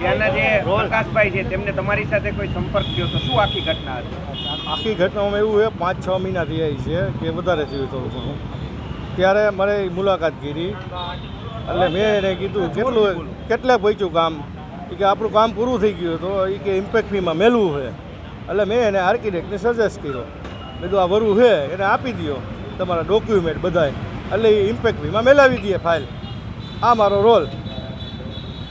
ત્યાંના જે પ્રકાશભાઈ છે તેમને તમારી સાથે કોઈ સંપર્ક થયો તો શું આખી ઘટના હતી? આખી ઘટનામાં એવું છે પાંચ છ મહિના આવી છે કે વધારે થયું થોડું ઘણું ત્યારે મારે મુલાકાત કરી. એટલે મેં એને કીધું કેટલું કેટલે પહોંચ્યું કામ કે આપણું કામ પૂરું થઈ ગયું હતું. એ કે ઇમ્પેક્ટ ફીમાં મેલવું છે. એટલે મેં એને આર્કિટેક્ટને સજેસ્ટ કર્યો. કીધું આ વરુ છે એને આપી દો તમારા ડોક્યુમેન્ટ બધાય. એટલે એ ઇમ્પેક્ટ ફીમાં મેલાવી દઈએ ફાઇલ આ મારો રોલ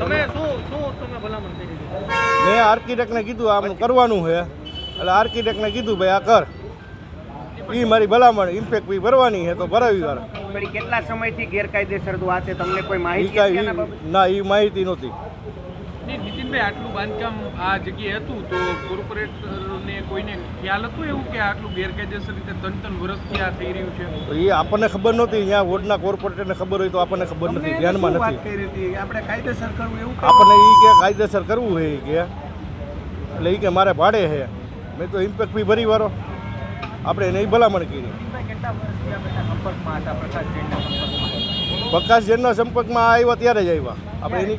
તમે શું શું તમે ભલામણ કરી? મેં આર્કિટેક્ટને કીધું આમ કરવાનું છે એટલે આર્કિટેક્ટને કીધું ભાઈ આ કર એ મારી ભલામણ ઇમ્પેક્ટ બી ભરવાની છે તો ભરાવી વાર કેટલા સમયથી ગેરકાયદેસર હતું આ તે તમને કોઈ માહિતી? ના એ માહિતી નહોતી નહીં, નીતિનભાઈ આટલું બાંધકામ આ જગ્યાએ હતું તો કોર્પોરેટરને કોઈને ખ્યાલ હતું એવું કે આટલું ગેરકાયદેસર રીતે ત્રણ ત્રણ વર્ષથી આ થઈ રહ્યું છે? તો એ આપણને ખબર નહોતી. અહીંયા વોર્ડના કોર્પોરેટરને ખબર હોય તો આપણને ખબર નથી. ધ્યાનમાં નથી. આપણે કાયદેસર કરવું એવું આપણને એ કે કાયદેસર કરવું છે એ કે. એટલે એ કે મારે ભાડે છે મેં તો ઇમ્પેક્ટ ફી ભરી વારો આપણે એને ભલામણ કરી. કેટલા વર્ષથી આપણે સંપર્કમાં હતા? પ્રકાશ જૈનના સંપર્કમાં? પ્રકાશ જેનના સંપર્કમાં આવ્યા ત્યારે જ આવ્યા. આપણે એની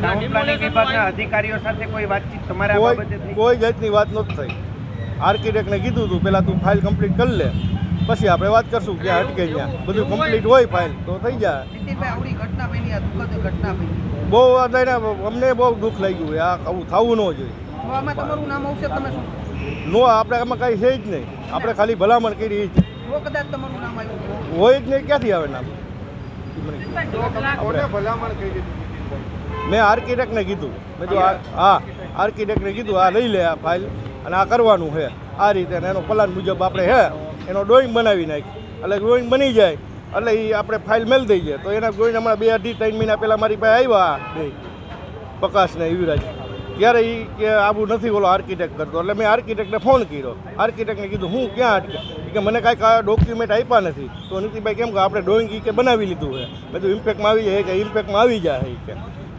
ટાઉન પ્લાનિંગ વિભાગના અધિકારીઓ સાથે કોઈ વાતચીત તમારા કોઈ બાબતે થઈ કોઈ જાતની વાત નથી થઈ. આર્કિટેક્ટને કીધું હતું પહેલાં તું ફાઇલ કમ્પ્લીટ કરી લે. પછી આપણે વાત કરશું ક્યાં અટકે ત્યાં બધું કમ્પ્લીટ હોય. ફાઇલ તો થઈ જાય. નીતિનભાઈ આવડી ઘટના બની આ દુઃખદ ઘટના બની. બહુ અમને બહુ દુઃખ લાગ્યું આ આવું થવું ન જોઈએ. તો આમાં તમારું નામ આવશે તમે શું? નો આપણે આમાં કાંઈ છે જ નહીં. આપણે ખાલી ભલામણ કરી જ જો કદાચ તમારું નામ આવ્યું. હોય જ નહીં ક્યાંથી આવે નામ? મેં આર્કિટેક્ટને કીધું. મેં જો હા, આર્કિટેક્ટને કીધું, આ લઈ લે આ ફાઇલ અને આ કરવાનું છે. આ રીતે એનો પ્લાન મુજબ આપણે હે એનો ડ્રોઈંગ બનાવી નાખી. એટલે ડ્રોઈંગ બની જાય, એટલે એ આપણે ફાઇલ મેલ દઈ જાય. તો એના ડ્રોઈંગ હમણાં બે અઢી ત્રણ મહિના પહેલાં મારી પાસે આવ્યા બે પ્રકાશને યુવરાજ ત્યારે એ કે આવું નથી ઓલો આર્કિટેક્ટ કરતો. એટલે મેં આર્કિટેક્ટને ફોન કર્યો. આર્કિટેક્ટને કીધું, હું ક્યાં અટકે કે, મને કાંઈ ડોક્યુમેન્ટ આપ્યા નથી. તો નીતિભાઈ કેમ કે આપણે ડ્રોઈંગ એ કે બનાવી લીધું છે. બધું ઇમ્પેક્ટમાં આવી જાય કે ઇમ્પેક્ટમાં આવી જાય. કે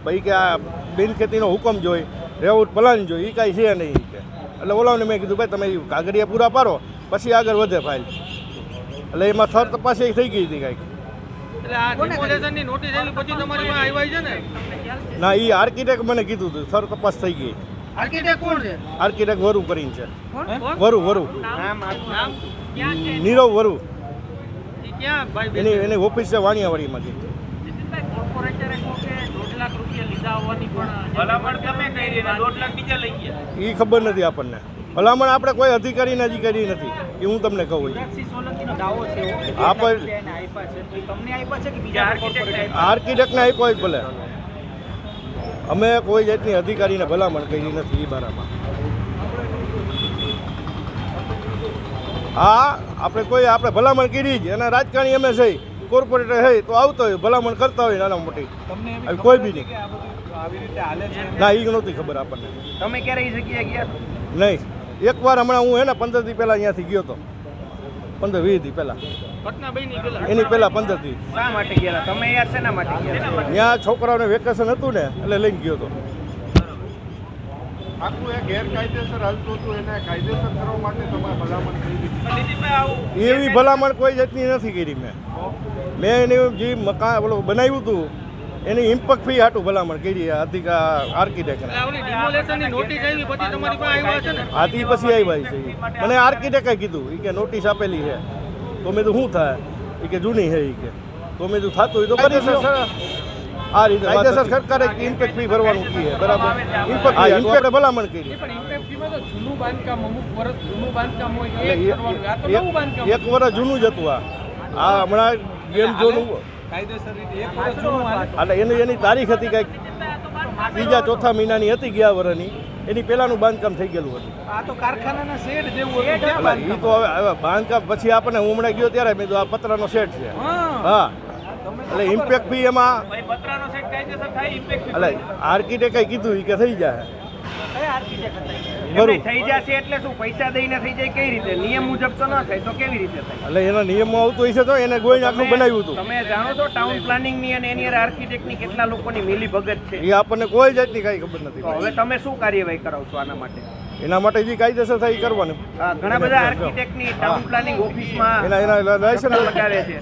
ભાઈ કે આ બિન ખેતીનો હુકમ જોઈ રેવટ પ્લાન જોઈ એ કાંઈ છે નહીં કે. એટલે ઓલાને મેં કીધું ભાઈ તમે કાગળિયા પૂરા પાડો પછી આગળ વધે ફાઇલ. એટલે એમાં થર તપાસ એ થઈ ગઈ હતી કાંઈક. એટલે આ ડિમોલેશનની નોટિસ આવી પછી તમારી પાસે આવ્યા છે ને? ના એ આર્કિટેક્ટ મને કીધું હતું થર તપાસ થઈ ગઈ. આર્કિટેક્ટ કોણ છે? આર્કિટેક્ટ વરુ કરીને છે. વરુ વરુ. નામ? આપનું નામ? ક્યાં છે? નીરવ વરુ. ઈ ક્યાં? ભાઈ એની એની ઓફિસ છે વાણિયાવાડીમાંથી પણ ભલામણ તમે કરી દોઢ લાખ બીજા લઈ ગયા. એ ખબર નથી આપણને. ભલામણ આપણે કોઈ અધિકારીને હજી કરી નથી એ હું તમને કહું છું. સોલંકીનો દાવો છે એવો કે આ પણ એને આપ્યા છે તો તમને આપ્યા છે કે બીજા આર્કિટેક્ટ આર્કિટેક્ટને આપ્યો? હોય ભલે. અમે કોઈ જાતની અધિકારીને ભલામણ કરી નથી એ બારામાં. હા આપણે કોઈ આપણે ભલામણ કરી જ. અને રાજકારણી અમે છે કોર્પોરેટર હોય તો આવતો હોય ભલામણ કરતા હોય નાના મોટી. કોઈ બી નહીં કે આ બધું આવી રીતે હાલે છે? ના એ નહોતી ખબર આપણને. તમે ક્યારે એ જગ્યાએ ગયા નહીં. એકવાર હમણાં હું હે ને પંદર દી પહેલાં અહીંયાથી ગયો હતો પંદર વીસ દી પહેલાં. પેલા? એની પહેલાં પંદર દી. શા માટે ગયા તમે યાર શેના માટે ગયા ત્યાં છોકરાઓને વેકેશન હતું ને એટલે લઈને ગયો હતો આખું એ ગેરકાયદેસર હાલતું હતું કાયદેસર કરવા માટે તમારે ભલામણ કરી દીધી. પણ નીતિનભાઈ આવું એવી ભલામણ કોઈ જાતની નથી કરી મેં. મેં એની જે મકાન ઓલું બનાવ્યું હતું એની ઇમ્પેક્ટ ફી હાટું ભલામણ કરી આ આર્કિટેક્ટ આવી પછી તમારી આવ્યા છે ને? આથી પછી આવ્યા છે મને આર્કિટેક્ટે કીધું એ કે નોટિસ આપેલી છે. તો મેં તો શું થાય? એ કે જૂની છે એ કે. તો મેં તો થતું હોય તો કરી આ રીતે કાયદેસર સરકારે ઇમ્પેક્ટ ફી ભરવાનું કીએ બરાબર? ઇમ્પેક્ટ હા ઇમ્પેક્ટ ભલામણ કરી પણ ઇમ્પેક્ટ fee માં તો જૂનું બાંધકામ અમુક વર્ષ જૂનું બાંધકામ હોય એ એટલે આ તો એક- નવું બાંધકામ એક વર્ષ જૂનું જ હતું આ. આ હમણાં ગેમ જૂનું. એટલે એની એની તારીખ હતી કંઈક. બીજા ચોથા મહિનાની હતી ગયા વર્ષની એની પહેલાંનું બાંધકામ થઈ ગયેલું હતું. આ તો કારખાનાના શેડ જેવું હતું. એ તો હવે હવે બાંધકામ પછી આપણને હું હમણાં ગયો ત્યારે મેં તો આ પતરાનો સેટ છે. હા. હા. એટલે ઇમ્પેક્ટ બી એમાં એટલે આર્કિટેક્ટ આર્કિટેક્ટે કીધું એ કે થઈ જાય. એમને થઈ જશે એટલે શું? પૈસા દઈને થઈ જાય કઈ રીતે? નિયમ મુજબ તો ન થાય તો કેવી રીતે થાય? એટલે એના નિયમમાં આવતું હશે તો એને ગોઈને આખું બનાવ્યું હતું. તમે જાણો છો ટાઉન પ્લાનિંગની અને એની આર્કિટેક્ટની કેટલા લોકોની મિલી ભગત છે? એ આપણને કોઈ જાતની કાંઈ ખબર નથી હવે તમે શું કાર્યવાહી કરાવશો આના માટે? એના માટે જે કાયદેસર થાય એ કરવાનું. ઘણા બધા આર્કિટેક્ટની ટાઉન પ્લાનિંગ ઓફિસમાં એના એના લાયસન્સ લગાવે છે.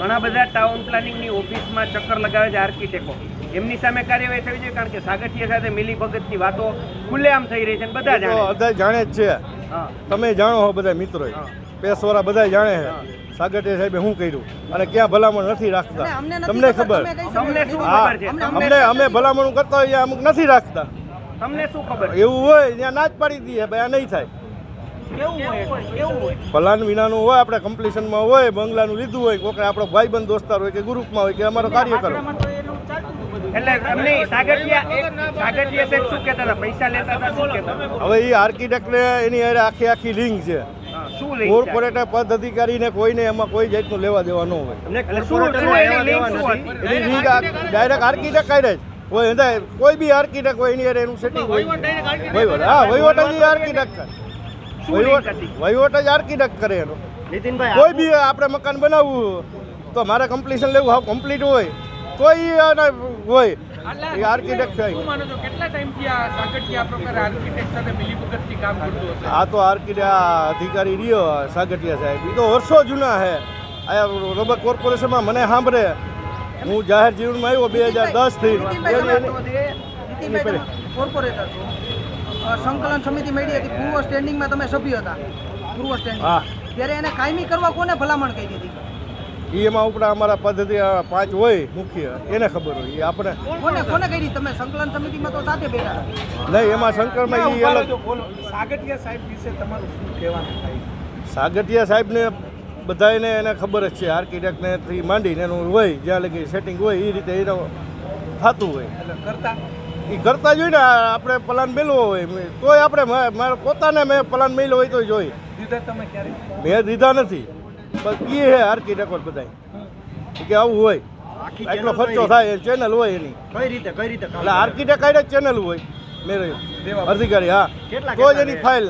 ઘણા બધા ટાઉન પ્લાનિંગની ઓફિસમાં ચક્કર લગાવે છે આર્કિટેક્ટો એમની સામે કાર્યવાહી થવી જોઈએ કારણ કે સાગઠિયા સાથે મિલી ભગતની વાતો ખુલ્લેઆમ થઈ રહી છે અને બધા જાણે. બધા જાણે જ છે. તમે જાણો હો બધા મિત્રો પેશવાળા બધા જાણે છે. સાગઠિયા સાહેબે શું કર્યું? અને ક્યાં ભલામણ નથી રાખતા? તમને ખબર, અમને- અમે ભલામણ કરતા હોઈએ અમુક નથી રાખતા. તમને શું ખબર? એવું હોય ત્યાં ના જ પાડી દઈએ ભાઈ આ નહીં થાય. પ્લાન વિનાનું હોય આપણે કમ્પ્લીશનમાં હોય બંગલાનું લીધું હોય કોઈ આપણો ભાઈબંધ દોસ્તાર હોય કે ગ્રુપમાં હોય કે અમારો કાર્યકર એટલે એમને સાગઠિયા એક સાગઠિયા સાહેબ શું કહેતા હતા? પૈસા લેતા હતા શું કહેતા હવે એ આર્કિટેક્ટને એની હારે આખી આખી લિંક છે. હા, કોર્પોરેટર પદ અધિકારીને કોઈને એમાં કોઈ જાતનું લેવા દેવા ન હોય. એની લિંક ડાયરેક્ટ આર્કિટેક્ટ કાઢે જ. કોઈ એના કોઈ બી આર્કિટેક્ટ હોય એની હારે એનું સેટિંગ હોય. વહીવટ હા વહીવટ જ આર્કિટેક્ટ વહીવટ જ આર્કિટેક્ટ કરે એનો. કોઈ બી આપણે મકાન બનાવવું તો મારે કમ્પ્લીશન લેવું હા કમ્પ્લીટ હોય. તો એ હોય. આ સાગઠિયા આ પ્રકારે આર્કિટેક્ટ સાથે મિલીભગતથી કામ કરતો હશે? આ તો આર્કિટેક્ટ આ અધિકારી રહ્યો સાગઠિયા સાહેબ. એ તો વર્ષો જૂના છે આ રબર કોર્પોરેશનમાં મને સાંભળે. હું જાહેર જીવનમાં આવ્યો બે હજાર દસથી નીતિનભાઈ તમે આટલું બધું એ- નીતિનભાઈ તમે કોર્પોરેટર સંકલન સમિતિ મળી હતી. પૂર્વ સ્ટેન્ડિંગમાં તમે સભ્ય હતા. પૂર્વ સ્ટેન્ડિંગ હા. ત્યારે એને કાયમી કરવા કોને ભલામણ કરી ઈ એમાં ઉપરા અમારા પદ્ધતિ પાંચ હોય મુખ્ય એને ખબર હોય. એ આપણે કોને કોને કરી? તમે સંકલન સમિતિમાં તો સાથે બેઠા. નહીં એમાં શંકરમાં એ અલગ સાગઠિયા સાહેબ વિશે તમારું શું કહેવાનું થાય? સાગઠિયા સાહેબને બધાને એને ખબર જ છે. આર્કિટેક્ટને થી માંડીને એનું હોય જ્યાં લગી સેટિંગ હોય એ રીતે એનો થતું હોય. કરતા? એ કરતા જ હોય ને આપણે પ્લાન મેળવો હોય. તોય આપણે મારે પોતાને મેં પ્લાન મેળવ્યો હોય તો જોઈ. દીધા તમે ક્યારે મેં દીધા નથી. બસ એ હે આરકી રેકોર્ડ બધાય. કે આવું હોય. એટલો ખર્ચો થાય ચેનલ હોય એની. કઈ રીતે કઈ રીતે એટલે આર્કિટેક્ટ જ ચેનલ હોય મેરે અધિકારી હા. કેટલા- તો જ એની ફાઇલ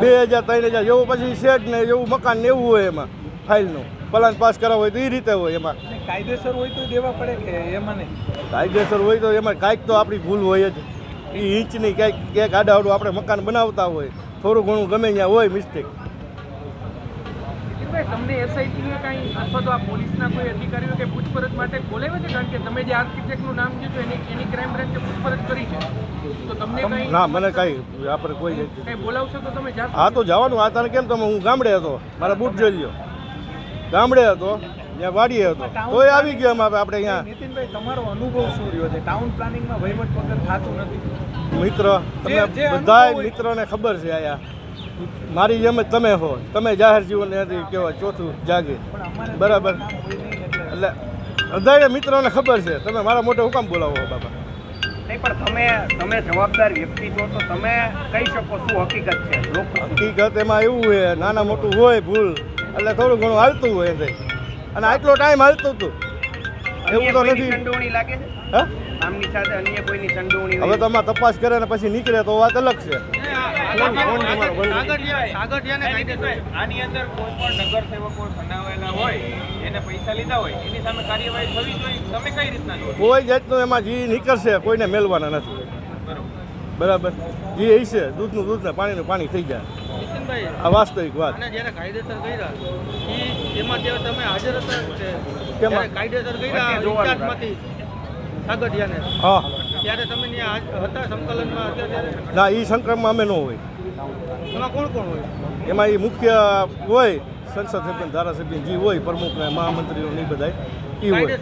બે હજાર ત્રણ હજાર જેવું પછી શેડ ને એવું મકાન ને એવું હોય એમાં ફાઇલનું પ્લાન પાસ કરાવ હોય તો એ રીતે હોય એમાં. કાયદેસર હોય તો દેવા પડે કે એમાં નહીં? કાયદેસર હોય તો એમાં કાંઈક તો આપણી ભૂલ હોય જ. એ નહીં ક્યાંક ક્યાંક આડાવડું આપણે મકાન બનાવતા હોય થોડું ઘણું ગમે ત્યાં હોય મિસ્ટેક નીતિનભાઈ, તમને એસઆઈટીને કાંઈ અથવા તો આ પોલીસના કોઈ અધિકારીઓ કે પૂછપરછ માટે બોલાવ્યા છે? કારણ કે તમે જે આર્કિટેક્ટનું નામ લીધું એની એની ક્રાઇમ બ્રાન્ચે પૂછપરછ કરી છે. તો તમને કંઈ ના મને કાંઈ આપણે કોઈ કંઈ બોલાવશો તો તમે જાશો? હા તો જવાનું. આ તને કેમ તમે? હું ગામડે હતો. મારા બૂટ જોઈ લ્યો. ગામડે હતો. ત્યાં વાડીએ હતો. તોય આવી ગયો આપણે અહીંયા. નીતિનભાઈ તમારો અનુભવ શું રહ્યો છે? ટાઉન પ્લાનિંગમાં વહીવટ વગર થતું નથી. મિત્ર તમને જે- જે બધા મિત્રોને ખબર છે આયા મારી જેમ જ તમે હો. તમે જાહેર જીવન કહેવાય ચોથું જાગે. બરાબર? એટલે અધારે મિત્રોને ખબર છે. તમે મારા મોટે હુકામ બોલાવો બાપા? નહીં પણ તમે તમે જવાબદાર વ્યક્તિ છો તો તમે કહી શકો શું હકીકત છે. હકીકત એમાં એવું છે નાના મોટું હોય ભૂલ એટલે થોડું ઘણું હાલતું હોય અને આટલો ટાઈમ હાલતું હતું. એવું તો નથી. લાગે છે? હે? આમની સાથે અન્ય કોઈની સંડોવણી હવે? તમે તપાસ કરે ને પછી નીકળે તો વાત અલગ છે. આની અંદર કોઈ પણ નગરસેવકો બનાવેલા હોય એને પૈસા લીધા હોય એની સામે કાર્યવાહી થવી જોઈએ. તમે કઈ રીતના કોઈ જાતનું એમાં જે નીકળશે કોઈને મેળવાના નથી. બરાબર. જે એ છે દૂધનું દૂધ ને પાણીનું પાણી થઈ જાય. આ વાસ્તવિક વાત. જ્યારે કાયદેસર કર્યા એમાં તમે હાજર હતા કાયદેસર કર્યા સાગઠિયાને હા. ત્યારે તમે હતા સંકલનમાં હતા ના એ સંક્રમમાં અમે ન હોય. એમાં કોણ કોણ હોય? એમાં એ મુખ્ય હોય સંસદ સભ્ય ધારાસભ્ય જે હોય પ્રમુખને મહામંત્રીઓ નહીં બધાય એ હોય.